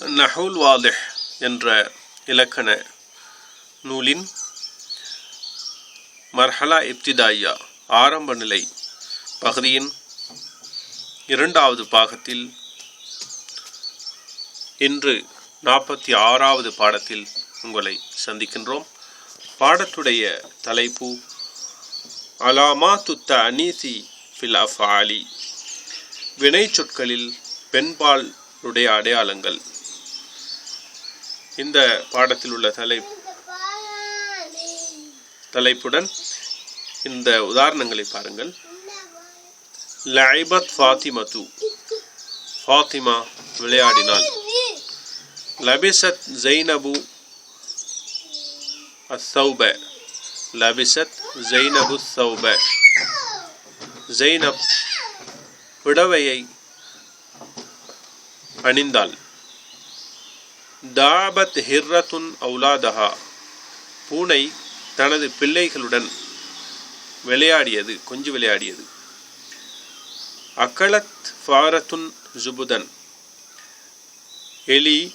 நஹுல் வாலிஹ் என்ற இலக்கண நூலின் மர்ஹலா இப்திதாயா ஆரம்ப நிலை பகுதியின் இரண்டாவது பாகத்தில் இன்று நாற்பத்தி ஆறாவது பாடத்தில் உங்களை சந்திக்கின்றோம். பாடத்துடைய தலைப்பு அலாமா துத்த அனீசி ஃபில் அஃபாலி வினை சொற்களில் பெண்பாளுடைய அடையாளங்கள். இந்த பாடத்தில் உள்ள தலை தலைப்புடன் இந்த உதாரணங்களை பாருங்கள். லைபத் ஃபாத்திமது. ஃபாத்திமா விளையாடினாள். லபிசத் ஜெய்னபு அசௌப லபிசத் ஜெய்னபு சௌப ஜெய்னப் விடவையை அணிந்தாள். தாபத் ஹிர்ரத்துன் அவுலாதஹா. பூனை தனது பிள்ளைகளுடன் விளையாடியது கொஞ்சி விளையாடியது. அக்களத் ஃபாரத்துன் ஜுபுதன். எலி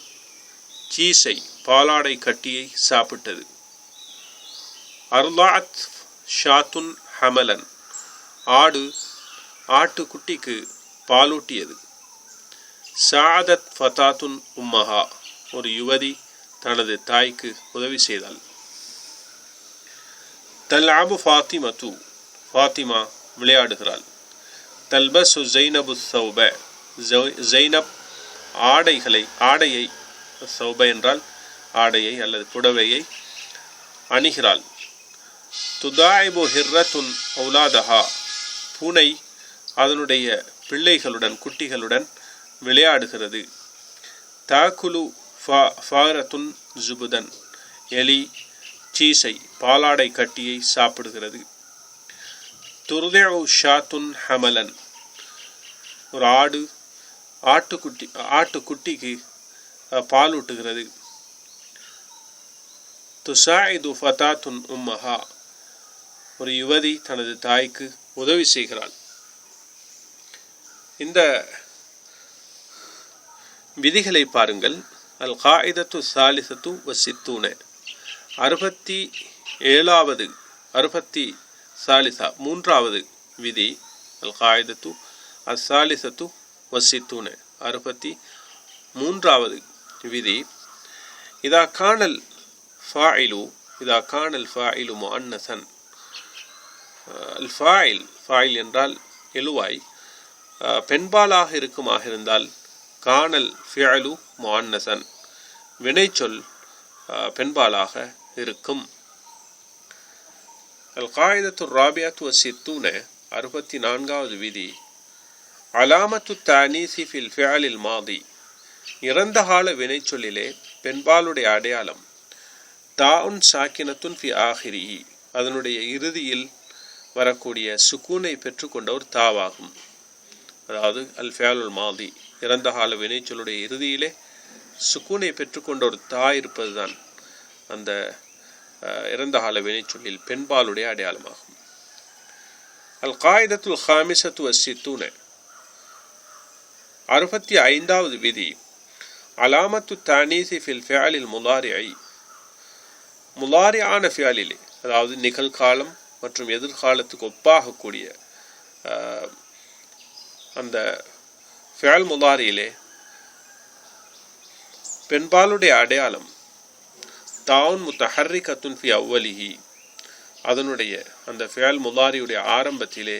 சீசை பாலாடை கட்டியை சாப்பிட்டது. அர்லாத் ஷாத்துன் ஹமலன். ஆடு ஆட்டுக்குட்டிக்கு பாலூட்டியது. சாதத் ஃபதாத்துன் உம்மஹா. ஒரு யுவதி தனது தாய்க்கு உதவி செய்தாள். தல்லாபு ஃபாத்திமா தூ ஃபாத்திமா விளையாடுகிறாள். தல்பசு ஜெய்னபு சௌப ஜெய்னப் ஆடைகளை ஆடையை சௌப என்றால் ஆடையை அல்லது புடவையை அணிகிறாள். துதாய்பு ஹிர்ரத்துன் ஔலாதஹா பூனை அதனுடைய பிள்ளைகளுடன் குட்டிகளுடன் விளையாடுகிறது. தாக்குலு ஃபா ஃபாரத்துன் ஜுபுதன். எலி சீசை பாலாடை கட்டியை சாப்பிடுகிறது. துர்தேவு ஷாத்துன் ஹமலன். ஒரு ஆடு ஆட்டுக்குட்டி ஆட்டுக்குட்டிக்கு பாலூட்டுகிறது. துசாயிது ஃபதாத்துன் உம்மஹா. ஒரு யுவதி தனது தாய்க்கு உதவி செய்கிறாள். இந்த விதிகளை பாருங்கள். அல் காயிதத்து சாலிசத்து வசித்தூன. அறுபத்தி ஏழாவது அறுபத்தி சாலிசா மூன்றாவது விதி அல் காயிதத்து அசாலிசத்து வசித்தூன. அறுபத்தி மூன்றாவது விதி இதா காணல் ஃபாயிலு இதா காணல் ஃபாயிலு முஅன்னசன். அல் ஃபாயில் ஃபாயில் என்றால் எழுவாய். பெண்பாலாக இருக்குமாக இருந்தால் காணல் ஃபியலு மான்னசன் வினைச்சொல் பெண்பாலாக இருக்கும். அல் காயிதத்து ராபியாத்து சித்தூன அறுபத்தி நான்காவது விதி. அலாமத்து தானீசி ஃபில் ஃபியலில் மாதி. இறந்த கால வினைச்சொல்லிலே பெண்பாலுடைய அடையாளம் தாவுன் சாக்கினத்துன் ஃபி ஆஹிரி அதனுடைய இறுதியில் வரக்கூடிய சுக்கூனை பெற்றுக்கொண்ட ஒரு தாவாகும். அதாவது அல் ஃபியாலுல் மாதி. இறந்த கால வினைச்சொல்லுடைய இறுதியிலே சுக்கூனை பெற்றுக்கொண்ட ஒரு தாய் இருப்பதுதான் அந்த இறந்த கால வினைச்சொல்லில் பெண்பாலுடைய அடையாளமாகும். அல் காயிதத்துல் ஹாமிசத்து வசித்தூன. அறுபத்தி ஐந்தாவது விதி அலாமத்து தானீசி ஃபில் ஃபியாலில் முலாரி ஐ முலாரியான ஃபியாலிலே அதாவது நிகழ்காலம் மற்றும் எதிர்காலத்துக்கு ஒப்பாகக்கூடிய அந்த ஃபியால் முலாரியிலே பெண்பாலுடைய அடையாளம் தாவுன் ஹர்ரி கத்துன்ஃபி அவ்வலிஹி அதனுடைய அந்த ஃபியால் முலாரியுடைய ஆரம்பத்திலே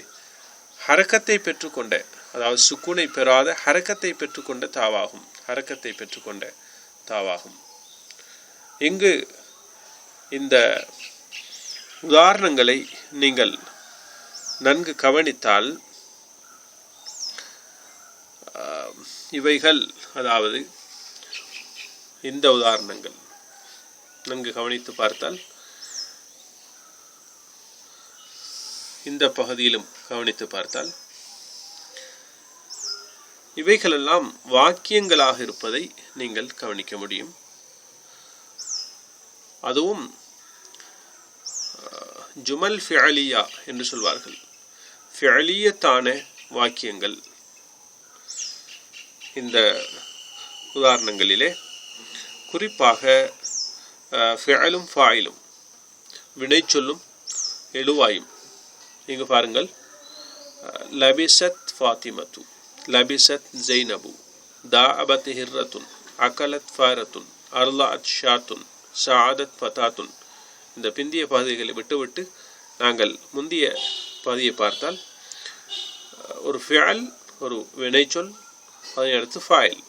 ஹரக்கத்தை பெற்றுக்கொண்ட அதாவது சுக்குனை பெறாத ஹரக்கத்தை பெற்றுக்கொண்ட தாவாகும் ஹரக்கத்தை பெற்றுக்கொண்ட தாவாகும் இங்கு இந்த உதாரணங்களை நீங்கள் நன்கு கவனித்தால் இவைகள் அதாவது இந்த உதாரணங்கள். நன்கு கவனித்து பார்த்தால் இந்த பகுதியிலும் கவனித்து பார்த்தால் இவைகளெல்லாம் வாக்கியங்களாக இருப்பதை நீங்கள் கவனிக்க முடியும். அதுவும் ஜுமல் ஃபியலியா என்று சொல்வார்கள். ஃபியலியத்தான வாக்கியங்கள். இந்த உதாரணங்களிலே குறிப்பாக ஃபியலும் ஃபாயிலும் வினை சொல்லும் எழுவாயும். இங்கே பாருங்கள் லபிசத் ஃபாத்திமத்து லபிசத் ஜெய்னபு தா அபத் ஹிர்ரத்துன் அகலத் ஃபாரத்துன் அர்லாத் ஷாத்துன் சாதத் ஃபதாத்துன். இந்த பிந்திய பகுதிகளை விட்டுவிட்டு நாங்கள் முந்திய பகுதியை பார்த்தால் ஒரு ஃபியல் ஒரு வினைச்சொல் அதனை அடுத்து ஃபாயில்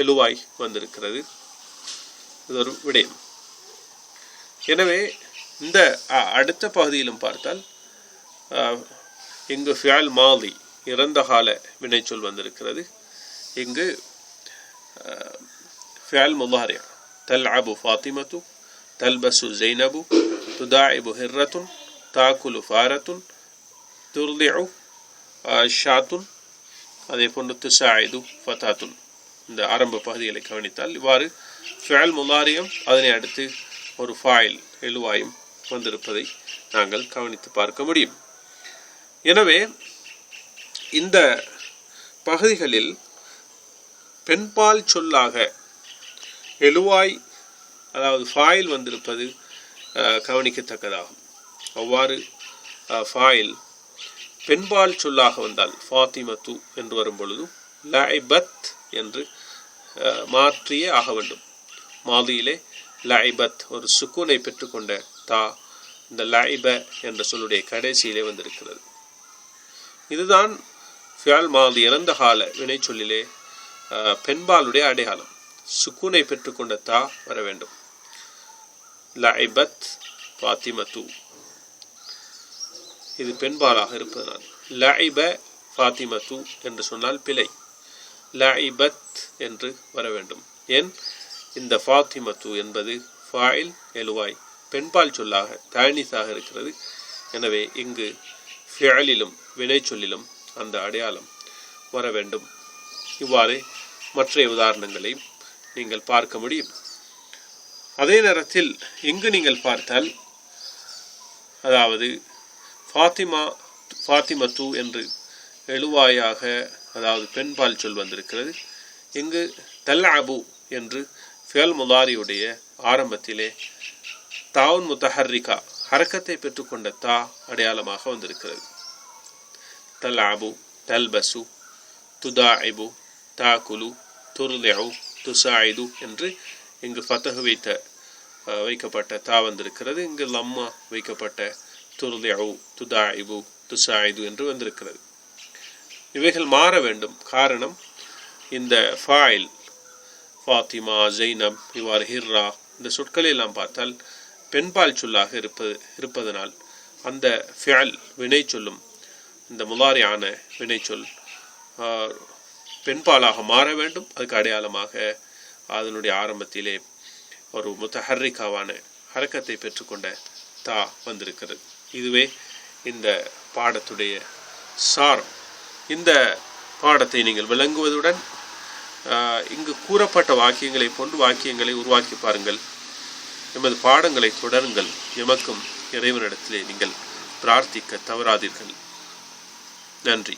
எழுவாய் வந்திருக்கிறது. இது ஒரு விடயம். எனவே இந்த அடுத்த பகுதியிலும் பார்த்தால் இங்கு ஃபியால் மாலி இறந்த கால வினைச்சொல் வந்திருக்கிறது. இங்கு ஃபியால் முலாரியா தல் அபு ஃபாத்திமத்து தல்பசு ஜெய்னபு துதாயிபு ஹிர்ரத்துன் தாக்குலு ஃபாரத்துன் துர்லிஉ ஷாத்துன் அதே போன்று துசாயிது ஃபதாத்துன் இந்த ஆரம்ப பகுதிகளை கவனித்தால் இவ்வாறு ஃபேல் முலாரியம் அதனை அடுத்து ஒரு ஃபாயில் எழுவாயும் வந்திருப்பதை நாங்கள் கவனித்து பார்க்க முடியும். எனவே இந்த பகுதிகளில் பெண்பால் சொல்லாக எழுவாய் அதாவது ஃபாயில் வந்திருப்பது கவனிக்கத்தக்கதாகும். அவ்வாறு ஃபாயில் பெண்பால் சொல்லாக வந்தால் ஃபாத்திமத்து என்று வரும்பொழுது லைபத் என்று மாற்றியே ஆக வேண்டும். மாதியிலே லைபத் ஒரு சுக்கூனை பெற்றுக்கொண்ட தா இந்த லைப என்ற சொல்லுடைய கடைசியிலே வந்திருக்கிறது. இதுதான் ஃபியால் மாதி இறந்த கால வினை சொல்லிலே பெண்பாலுடைய அடையாளம். சுக்கூனை பெற்றுக்கொண்ட தா வர வேண்டும். லைபத் ஃபாத்திமத்து இது பெண்பாலாக இருப்பதனால் லைப ஃபாத்திமத்து என்று சொன்னால் பிழை. லைபத் என்று வர வேண்டும். ஏன்? இந்த ஃபாத்திமத்து என்பது ஃபாயில் எழுவாய் பெண்பால் சொல்லாக தானிஸாக இருக்கிறது. எனவே இங்கு ஃபியலிலும் வினை சொல்லிலும் அந்த அடையாளம் வர வேண்டும். இவ்வாறு மற்ற உதாரணங்களையும் நீங்கள் பார்க்க முடியும். அதே நேரத்தில் இங்கு நீங்கள் பார்த்தால் அதாவது ஃபாத்திமா ஃபாத்திமத்து என்று எழுவாயாக அதாவது பெண்பால் சொல் வந்திருக்கிறது. இங்கு தல் அபு என்று ஃபியல் முலாரியுடைய ஆரம்பத்திலே தாவுன் முத்தஹர்ரிகா ஹரக்கத்தை பெற்றுக்கொண்ட தா அடையாளமாக வந்திருக்கிறது. தல் அபு தல்பசு துதாஇபு தாக்குலு துர்லிஉ துசாயிது என்று இங்கு ஃபத்தகு வைத்த வைக்கப்பட்ட தா வந்திருக்கிறது. இங்கு லம்மா வைக்கப்பட்ட துர்லிஉ துதாயிபு துசாயிது என்று வந்திருக்கிறது. இவைகள் மாற வேண்டும். காரணம் இந்த ஃபாயில் ஃபாத்திமா ஜெய்னப் இவ்வாறு ஹிர்ரா இந்த சொற்களை எல்லாம் பார்த்தால் பெண்பால் சொல்லாக இருப்பது இருப்பதனால் அந்த ஃபியல் வினை சொல்லும் இந்த முலாரியான வினை சொல் பெண்பாலாக மாற வேண்டும். அதுக்கு அடையாளமாக அதனுடைய ஆரம்பத்திலே ஒரு முத்தஹர்ரிக்காவான ஹரக்கத்தை பெற்றுக்கொண்ட தா வந்திருக்கிறது. இதுவே இந்த பாடத்துடைய சாரம். இந்த பாடத்தை நீங்கள் விளங்குவதுடன் இங்கு கூறப்பட்ட வாக்கியங்களை போன்று வாக்கியங்களை உருவாக்கி பாருங்கள். எமது பாடங்களை தொடருங்கள். எமக்கும் இறைவனிடத்திலே நீங்கள் பிரார்த்திக்க தவறாதீர்கள். நன்றி.